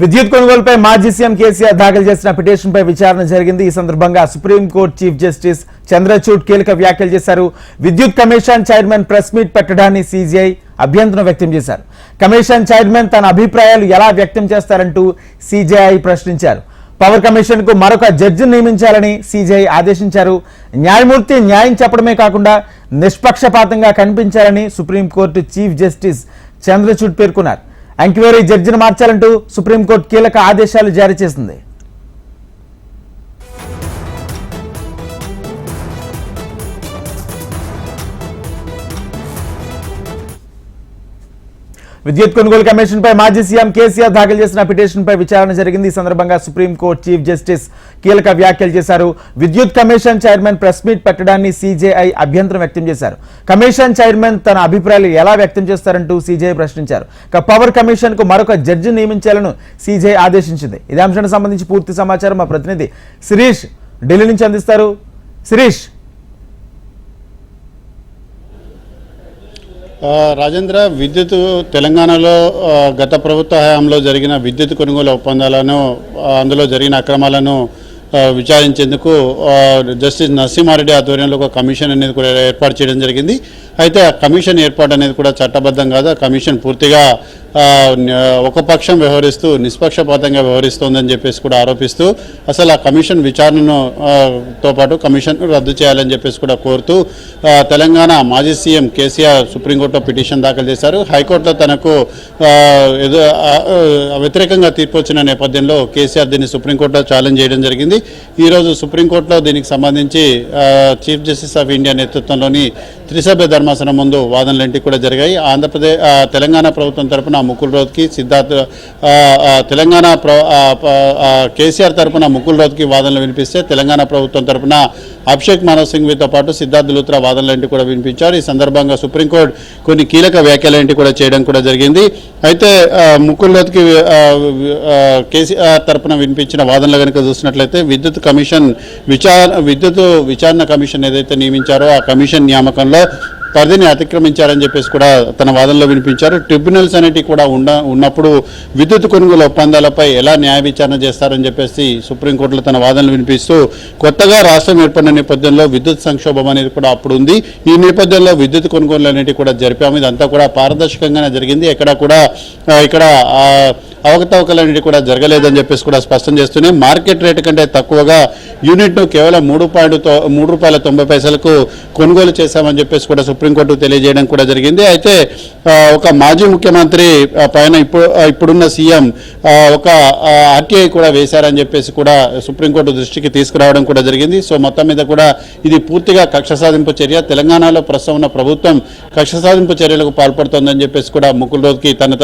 విద్యుత్ కొనుగోలుపై మాజీ సీఎం కేసీఆర్ దాఖలు చేసిన పిటిషన్పై విచారణ జరిగింది. ఈ సందర్భంగా సుప్రీంకోర్టు చీఫ్ జస్టిస్ చంద్రచూడ్ కీలక వ్యాఖ్యలు చేశారు. విద్యుత్ కమిషన్ చైర్మన్ ప్రెస్ మీట్ పెట్టడాన్ని సీజీఐ అభ్యంతరం వ్యక్తం చేశారు. కమిషన్ చైర్మన్ తన అభిప్రాయాలు ఎలా వ్యక్తం చేస్తారంటూ సీజీఐ ప్రశ్నించారు. పవర్ కమిషన్కు మరొక జడ్జిని నియమించాలని సీజీఐ ఆదేశించారు. న్యాయమూర్తి న్యాయం చెప్పడమే కాకుండా నిష్పక్షపాతంగా కనిపించాలని supreme court chief justice Chandrachud పేర్కొన్నారు. ఎంక్వైరీ జడ్జిని మార్చాలంటూ సుప్రీంకోర్టు కీలక ఆదేశాలు జారీ చేసింది. విద్యుత్ కొనుగోలు కమిషన్ పై మాజీ సీఎం కేసీఆర్ దాఖలు చేసిన పిటిషన్ పై విచారణ జరిగింది. ఈ సందర్భంగా సుప్రీంకోర్టు చీఫ్ జస్టిస్ కీలక వ్యాఖ్యలు చేశారు. విద్యుత్ కమిషన్ చైర్మన్ ప్రెస్ మీట్ పెట్టడాన్ని సీజేఐ అభ్యంతరం వ్యక్తం చేశారు. కమిషన్ చైర్మన్ తన అభిప్రాయాలు ఎలా వ్యక్తం చేస్తారంటూ సీజేఐ ప్రశ్నించారు. పవర్ కమిషన్కు మరొక జడ్జి నియమించాలను సీజేఐ ఆదేశించింది. ఇదే అంశానికి సంబంధించి పూర్తి సమాచారం మా ప్రతినిధి శిరీష్ ఢిల్లీ నుంచి అందిస్తారు. శిరీష్ ఆ, రాజేంద్ర విద్యుత్ తెలంగాణలో గత ప్రభుత్వ హయాంలో జరిగిన విద్యుత్ కొనుగోలు ఒప్పందాలను అందులో జరిగిన అక్రమాలను విచారించేందుకు జస్టిస్ నరసింహారెడ్డి ఆధ్వర్యంలో ఒక కమిషన్ అనేది కూడా ఏర్పాటు చేయడం జరిగింది. అయితే ఆ కమిషన్ ఏర్పాటు అనేది కూడా చట్టబద్ధం కాదు. ఆ కమిషన్ పూర్తిగా ఒక పక్షం వ్యవహరిస్తూ నిష్పక్షపాతంగా వ్యవహరిస్తోందని చెప్పేసి కూడా ఆరోపిస్తూ అసలు ఆ కమిషన్ విచారణను తో పాటు కమిషన్ రద్దు చేయాలని చెప్పేసి కూడా కోరుతూ తెలంగాణ మాజీ సీఎం కేసీఆర్ సుప్రీంకోర్టులో పిటిషన్ దాఖలు చేశారు. హైకోర్టులో తనకు ఎదు వ్యతిరేకంగా తీర్పు వచ్చిన నేపథ్యంలో కేసీఆర్ దీన్ని సుప్రీంకోర్టులో ఛాలెంజ్ చేయడం జరిగింది. ఈరోజు సుప్రీంకోర్టులో దీనికి సంబంధించి చీఫ్ జస్టిస్ ఆఫ్ ఇండియా నేతృత్వంలోని త్రిసభ్య ధర్మాసనం ముందు వాదనలంటి కూడా జరిగాయి. ఆంధ్రప్రదేశ్ తెలంగాణ ప్రభుత్వం తరపున ముకుల్ రోత్కి సిద్ధార్థ్ తెలంగాణ కేసీఆర్ తరఫున ముకుల్ రోత్కి వాదనలు వినిపిస్తే తెలంగాణ ప్రభుత్వం తరపున అభిషేక్ మానవ్ సింఘ్వితో పాటు సిద్ధార్థ్ లూత్రా వాదనలంటి కూడా వినిపించారు. ఈ సందర్భంగా సుప్రీంకోర్టు కొన్ని కీలక వ్యాఖ్యలంటి కూడా చేయడం కూడా జరిగింది. అయితే ముకుల్ రోత్కి కేసీఆర్ తరపున వినిపించిన వాదనలు కనుక చూసినట్లయితే విద్యుత్ కమిషన్ విచార విద్యుత్ విచారణ కమిషన్ ఏదైతే నియమించారో ఆ కమిషన్ నియామకంలో పరిధిని అతిక్రమించారని చెప్పేసి కూడా తన వాదనలో వినిపించారు. ట్రిబ్యునల్స్ అనేటివి కూడా ఉండ ఉన్నప్పుడు విద్యుత్ కొనుగోలు ఒప్పందాలపై ఎలా న్యాయ విచారణ చేస్తారని చెప్పేసి సుప్రీంకోర్టులో తన వాదనలు వినిపిస్తూ కొత్తగా రాష్ట్రం ఏర్పడిన నేపథ్యంలో విద్యుత్ సంక్షోభం అనేది కూడా అప్పుడు ఉంది. ఈ నేపథ్యంలో విద్యుత్ కొనుగోలు అనేటివి కూడా జరిపాము. ఇదంతా కూడా పారదర్శకంగానే జరిగింది. ఎక్కడ కూడా ఇక్కడ అవకతవకలు అనేవి కూడా జరగలేదని చెప్పేసి కూడా స్పష్టం చేస్తూనే మార్కెట్ రేటు కంటే తక్కువగా యూనిట్ను కేవలం మూడు పాయింట్ మూడు రూపాయల తొంభై పైసలకు కొనుగోలు చేశామని చెప్పేసి కూడా సుప్రీంకోర్టు తెలియజేయడం కూడా జరిగింది. అయితే ఒక మాజీ ముఖ్యమంత్రి పైన ఇప్పుడు ఇప్పుడున్న సీఎం ఒక ఆర్టీఐ కూడా వేశారని చెప్పేసి కూడా సుప్రీంకోర్టు దృష్టికి తీసుకురావడం కూడా జరిగింది. సో మొత్తం మీద కూడా ఇది పూర్తిగా కక్ష సాధింపు చర్య. తెలంగాణలో ప్రస్తుతం ఉన్న ప్రభుత్వం కక్ష సాధింపు చర్యలకు పాల్పడుతోందని చెప్పేసి కూడా ముకుల్ రోజుకి తన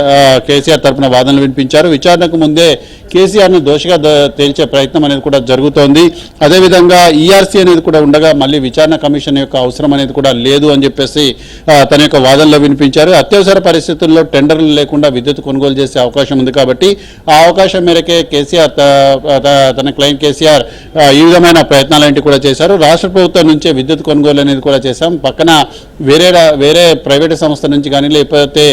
కేసీఆర్ తరపున వాదనలు వినిపించారు. విచారణకు ముందే కేసీఆర్ను దోషిగా తేల్చే ప్రయత్నం అనేది కూడా జరుగుతోంది. అదేవిధంగా ఈఆర్సీ అనేది కూడా ఉండగా మళ్ళీ విచారణ కమిషన్ యొక్క అవసరం అనేది కూడా లేదు అని చెప్పేసి తన యొక్క వాదనలో వినిపించారు. అత్యవసర పరిస్థితుల్లో టెండర్లు లేకుండా విద్యుత్ కొనుగోలు చేసే అవకాశం ఉంది కాబట్టి ఆ అవకాశం మేరకే కేసీఆర్ తన క్లయింట్ కేసీఆర్ ఈ విధమైన ప్రయత్నాలంటి కూడా చేశారు. రాష్ట్ర ప్రభుత్వం నుంచే విద్యుత్ కొనుగోలు అనేది కూడా చేశాం. పక్కన వేరే వేరే ప్రైవేట్ సంస్థ నుంచి కానీ లేకపోతే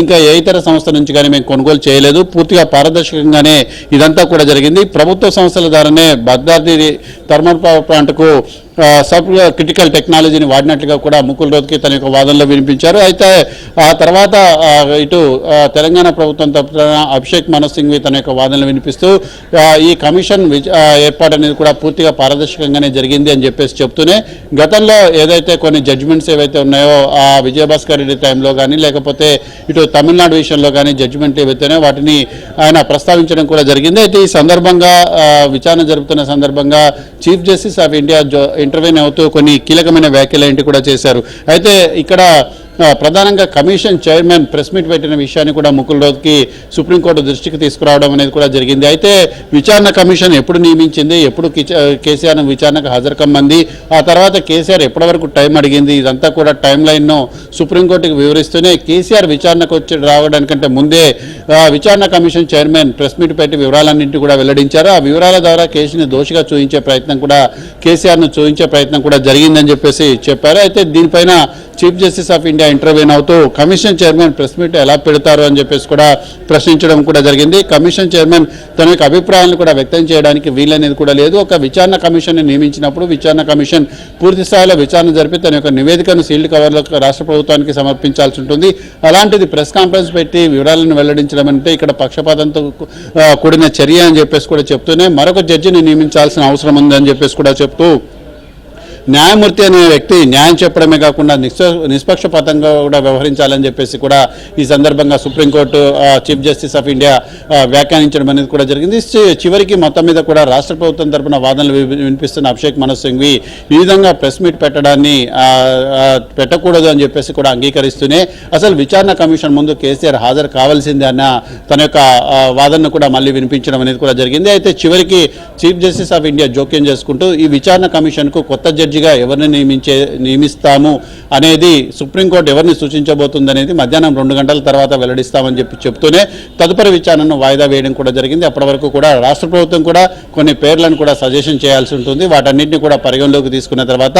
ఇంకా ఏ ఇతర సంస్థ నుంచి కానీ మేము కొనుగోలు చేయలేదు. పూర్తిగా పారదర్శకంగానే ఇదంతా కూడా జరిగింది. ప్రభుత్వ సంస్థల ద్వారానే భద్రాద్రి థర్మల్ పవర్ ప్లాంట్కు సబ్ క్రిటికల్ టెక్నాలజీని వాడినట్లుగా కూడా ముకుల్ రోత్కి తన యొక్క వాదనలో వినిపించారు. అయితే ఆ తర్వాత ఇటు తెలంగాణ ప్రభుత్వం తరపున అభిషేక్ మనోజ్ సింఘ్వి తన యొక్క వాదనలు వినిపిస్తూ ఈ కమిషన్ ఏర్పాటు అనేది కూడా పూర్తిగా పారదర్శకంగానే జరిగింది అని చెప్పేసి చెప్తూనే గతంలో ఏదైతే కొన్ని జడ్జిమెంట్స్ ఏవైతే ఉన్నాయో ఆ విజయభాస్కర్ రెడ్డి టైంలో కానీ లేకపోతే ఇటు తమిళనాడు విషయంలో కానీ జడ్జిమెంట్ ఏవైతేనే వాటిని ఆయన ప్రస్తావించడం కూడా జరిగింది. అయితే ఈ సందర్భంగా విచారణ జరుపుతున్న సందర్భంగా చీఫ్ జస్టిస్ ఆఫ్ ఇండియా జో ఇంటర్వ్యూన్ అవుతూ కొన్ని కీలకమైన వ్యాఖ్యలు ఏంటి కూడా చేశారు. అయితే ఇక్కడ ప్రధానంగా కమిషన్ చైర్మన్ ప్రెస్ మీట్ పెట్టిన విషయాన్ని కూడా ముకుల్ రోజుకి సుప్రీంకోర్టు దృష్టికి తీసుకురావడం అనేది కూడా జరిగింది. అయితే విచారణ కమిషన్ ఎప్పుడు నియమించింది? ఎప్పుడు కేసీఆర్ విచారణకు హాజరుకమ్మంది? ఆ తర్వాత కేసీఆర్ ఎప్పటి వరకు టైం అడిగింది? ఇదంతా కూడా టైం లైన్ను సుప్రీంకోర్టుకు వివరిస్తూనే కేసీఆర్ విచారణకు వచ్చి రావడానికంటే ముందే విచారణ కమిషన్ చైర్మన్ ప్రెస్ మీట్ పెట్టి వివరాలన్నింటినీ కూడా వెల్లడించారు. ఆ వివరాల ద్వారా కేసుని దోషిగా చూపించే ప్రయత్నం కూడా కేసీఆర్ను చూపించే ప్రయత్నం కూడా జరిగిందని చెప్పేసి చెప్పారు. అయితే దీనిపైన chief justice of India intervene అవుతూ కమిషన్ చైర్మన్ ప్రెస్ మీట్ ఎలా పెడతారు అని చెప్పేసి కూడా ప్రశ్నించడం కూడా జరిగింది. కమిషన్ చైర్మన్ తన యొక్క అభిప్రాయాలను కూడా వ్యక్తం చేయడానికి వీలనేది కూడా లేదు. ఒక విచారణ కమిషన్ నియమించినప్పుడు విచారణ కమిషన్ పూర్తి స్థాయిలో విచారణ జరిపి తన యొక్క నివేదికను సీల్డ్ కవర్లో రాష్ట్ర ప్రభుత్వానికి సమర్పించాల్సి ఉంటుంది. అలాంటిది ప్రెస్ కాన్ఫరెన్స్ పెట్టి వివరాలను వెల్లడించడం అంటే ఇక్కడ పక్షపాతంతో కూడిన చర్య అని చెప్పేసి కూడా చెప్తూనే మరొక జడ్జిని నియమించాల్సిన అవసరం ఉందని చెప్పేసి కూడా చెప్తూ న్యాయమూర్తి అనే వ్యక్తి న్యాయం చెప్పడమే కాకుండా నిష్ప నిష్పక్షపాతంగా కూడా వ్యవహరించాలని చెప్పేసి కూడా ఈ సందర్భంగా supreme court chief justice of India వ్యాఖ్యానించడం అనేది కూడా జరిగింది. చివరికి మొత్తం మీద కూడా రాష్ట్ర ప్రభుత్వం తరపున వాదనలు వి- వినిపిస్తున్న అభిషేక్ మనోజ్ సింఘ్వి ఈ విధంగా ప్రెస్ మీట్ పెట్టడాన్ని పెట్టకూడదు అని చెప్పేసి కూడా అంగీకరిస్తూనే అసలు విచారణ కమిషన్ ముందు కేసీఆర్ హాజరు కావాల్సిందే అన్న తన యొక్క వాదనను కూడా మళ్ళీ వినిపించడం అనేది కూడా జరిగింది. అయితే చివరికి చీఫ్ జస్టిస్ ఆఫ్ ఇండియా జోక్యం చేసుకుంటూ ఈ విచారణ కమిషన్కు కొత్త జడ్జిగా ఎవరిని నియమించే నియమిస్తాము అనేది సుప్రీంకోర్టు ఎవరిని సూచించబోతుంది అనేది మధ్యాహ్నం రెండు గంటల తర్వాత వెల్లడిస్తామని చెప్పి చెప్తూనే తదుపరి విచారణను వాయిదా వేయడం కూడా జరిగింది. అప్పటి వరకు కూడా రాష్ట్ర ప్రభుత్వం కూడా కొన్ని పేర్లను కూడా సజెషన్ చేయాల్సి ఉంటుంది. వాటన్నింటినీ కూడా పరిగణలోకి తీసుకున్న తర్వాత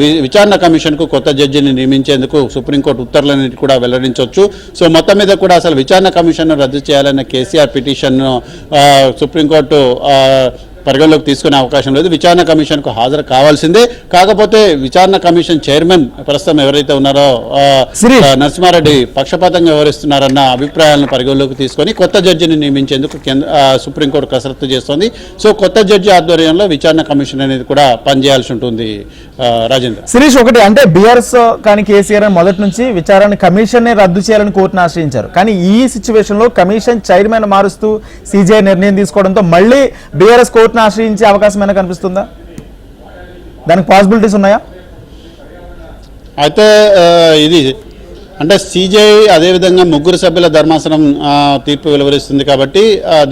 వి- విచారణ కమిషన్కు కొత్త జడ్జిని నియమించేందుకు సుప్రీంకోర్టు ఉత్తర్వులన్నిటి కూడా వెల్లడించవచ్చు సో మొత్తం మీద కూడా అసలు విచారణ కమిషన్ను రద్దు చేయాలన్న కేసీఆర్ పిటిషన్ను సుప్రీంకోర్టు పరిగణలోకి తీసుకునే అవకాశం లేదు. విచారణ కమిషన్కు హాజరు కావాల్సిందే. కాకపోతే విచారణ కమిషన్ చైర్మన్ ప్రస్తుతం ఎవరైతే ఉన్నారో నరసింహారెడ్డి పక్షపాతంగా వ్యవహరిస్తున్నారన్న అభిప్రాయాలను పరిగణలోకి తీసుకొని కొత్త జడ్జిని నియమించేందుకు సుప్రీంకోర్టు కసరత్తు చేస్తోంది. సో కొత్త జడ్జి ఆధ్వర్యంలో విచారణ కమిషన్ అనేది కూడా పనిచేయాల్సి ఉంటుంది రాజేంద్ర. శిరీష్ ఒకటి అంటే బీఆర్ఎస్ కానీ కేసీఆర్ మొదటి నుంచి విచారణ కమిషన్ రద్దు చేయాలని కోర్టును ఆశ్రయించారు. కానీ ఈ సిచ్యువేషన్లో కమిషన్ చైర్మన్ మారుస్తూ సీజీఐ నిర్ణయం తీసుకోవడంతో మళ్ళీ బీఆర్ఎస్ కోర్టును ఆశ్రయించే అవకాశం ఏమైనా కనిపిస్తుందా? దానికి పాసిబిలిటీస్ ఉన్నాయా? అయితే ఇది అంటే సీజేఐ అదేవిధంగా ముగ్గురు సభ్యుల ధర్మాసనం తీర్పు వెలువరిస్తుంది కాబట్టి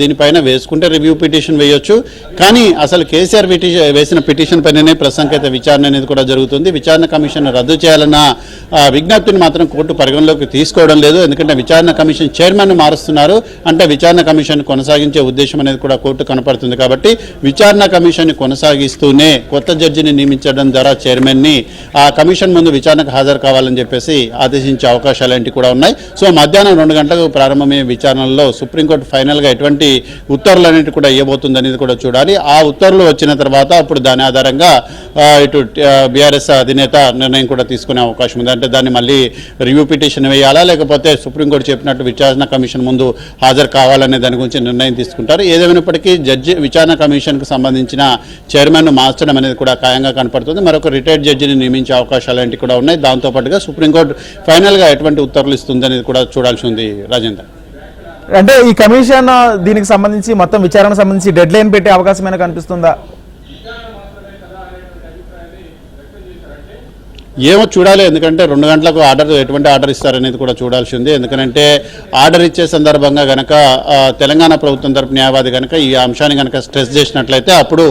దీనిపైన వేసుకుంటే రివ్యూ పిటిషన్ వేయొచ్చు. కానీ అసలు కేసీఆర్ పిటిషన్ వేసిన పిటిషన్ పైననే ప్రస్తుతానికి విచారణ అనేది కూడా జరుగుతుంది. విచారణ కమిషన్ రద్దు చేయాలన్న విజ్ఞప్తిని మాత్రం కోర్టు పరిగణలోకి తీసుకోవడం లేదు. ఎందుకంటే విచారణ కమిషన్ చైర్మన్ మారుస్తున్నారు. అంటే విచారణ కమిషన్ కొనసాగించే ఉద్దేశం అనేది కూడా కోర్టు కనపడుతుంది కాబట్టి విచారణ కమిషన్ కొనసాగిస్తూనే కొత్త జడ్జిని నియమించడం ద్వారా చైర్మన్ని ఆ కమిషన్ ముందు విచారణకు హాజరు కావాలని చెప్పేసి ఆదేశించే అవకాశాలు ఏంటి కూడా ఉన్నాయి. సో మధ్యాహ్నం రెండు గంటలకు ప్రారంభమయ్యే విచారణలో సుప్రీంకోర్టు ఫైనల్గా ఎటువంటి ఉత్తర్వులు అనేవి కూడా ఇవ్వబోతుంది అనేది కూడా చూడాలి. ఆ ఉత్తర్వులు వచ్చిన తర్వాత అప్పుడు దాని ఆధారంగా ఇటు బీఆర్ఎస్ అధినేత నిర్ణయం కూడా తీసుకునే అవకాశం ఉంది. అంటే దాన్ని మళ్ళీ రివ్యూ పిటిషన్ వేయాలా లేకపోతే సుప్రీంకోర్టు చెప్పినట్టు విచారణ కమిషన్ ముందు హాజరు కావాలనే దాని గురించి నిర్ణయం తీసుకుంటారు. ఏదేమైనప్పటికీ జడ్జి విచారణ కమిషన్కు సంబంధించిన చైర్మన్ను మార్చడం అనేది కూడా ఖాయంగా కనపడుతుంది. మరొక రిటైర్డ్ జడ్జిని నియమించే అవకాశాలు ఏంటి కూడా ఉన్నాయి. దాంతోపాటుగా సుప్రీంకోర్టు ఫైనల్గా ఎటువంటి ఉత్తర్వులు ఇస్తుంది అనేది కూడా చూడాల్సి ఉంది రాజేందర్. అంటే ఈ కమిషన్ దీనికి సంబంధించి మొత్తం విచారణ సంబంధించి డెడ్ లైన్ పెట్టే అవకాశం ఏమైనా కనిపిస్తుందా? ఏమో చూడాలి ఎందుకంటే రెండు గంటలకు ఆర్డర్ ఎటువంటి ఆర్డర్ ఇస్తారనేది కూడా చూడాల్సి ఉంది ఎందుకంటే ఆర్డర్ ఇచ్చే సందర్భంగా గనక తెలంగాణ ప్రభుత్వం తరపు న్యాయవాది కనుక ఈ అంశాన్ని కనుక స్ట్రెస్ చేసినట్లయితే అప్పుడు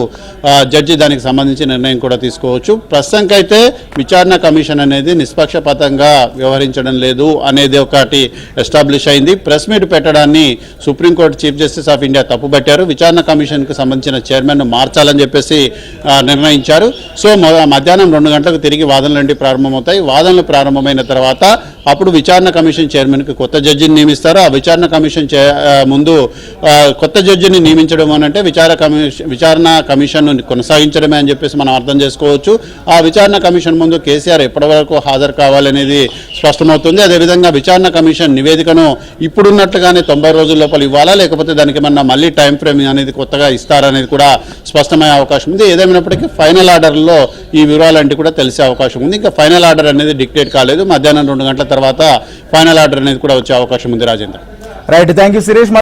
జడ్జి దానికి సంబంధించి నిర్ణయం కూడా తీసుకోవచ్చు. ప్రస్తుతానికైతే విచారణ కమిషన్ అనేది నిష్పక్షపాతంగా వ్యవహరించడం లేదు అనేది ఒకటి ఎస్టాబ్లిష్ అయింది. Press meet పెట్టడాన్ని supreme court chief justice of India తప్పుపట్టారు విచారణ కమిషన్కి సంబంధించిన చైర్మన్ను మార్చాలని చెప్పేసి నిర్ణయించారు. సో మధ్యాహ్నం రెండు గంటలకు తిరిగి వాదనలు ప్రారంభమవుతాయి వాదనలు ప్రారంభమైన తర్వాత అప్పుడు విచారణ కమిషన్ చైర్మన్కి కొత్త జడ్జిని నియమిస్తారు? ఆ విచారణ కమిషన్ ముందు కొత్త జడ్జిని నియమించడం అని అంటే విచార కమిషన్ విచారణ కమిషన్ కొనసాగించడమే అని చెప్పేసి మనం అర్థం చేసుకోవచ్చు. ఆ విచారణ కమిషన్ ముందు కేసీఆర్ ఎప్పటివరకు హాజరు కావాలనేది స్పష్టమవుతుంది. అదేవిధంగా విచారణ కమిషన్ నివేదికను ఇప్పుడున్నట్లుగానే తొంభై రోజుల లోపల ఇవ్వాలా? లేకపోతే దానికి మన మళ్ళీ టైం ఫ్రేమ్ అనేది కొత్తగా ఇస్తారనేది కూడా స్పష్టమయ్యే అవకాశం ఉంది. ఏదేమైనప్పటికీ ఫైనల్ ఆర్డర్లో ఈ వివరాలంటే కూడా తెలిసే అవకాశం ఉంది. ఇంకా ఫైనల్ ఆర్డర్ అనేది డిక్టేట్ కాలేదు. మధ్యాహ్నం రెండు గంటల తర్వాత ఫైనల్ ఆర్డర్ అనేది కూడా వచ్చే అవకాశం ఉంది Rajendra. Right thank you Suresh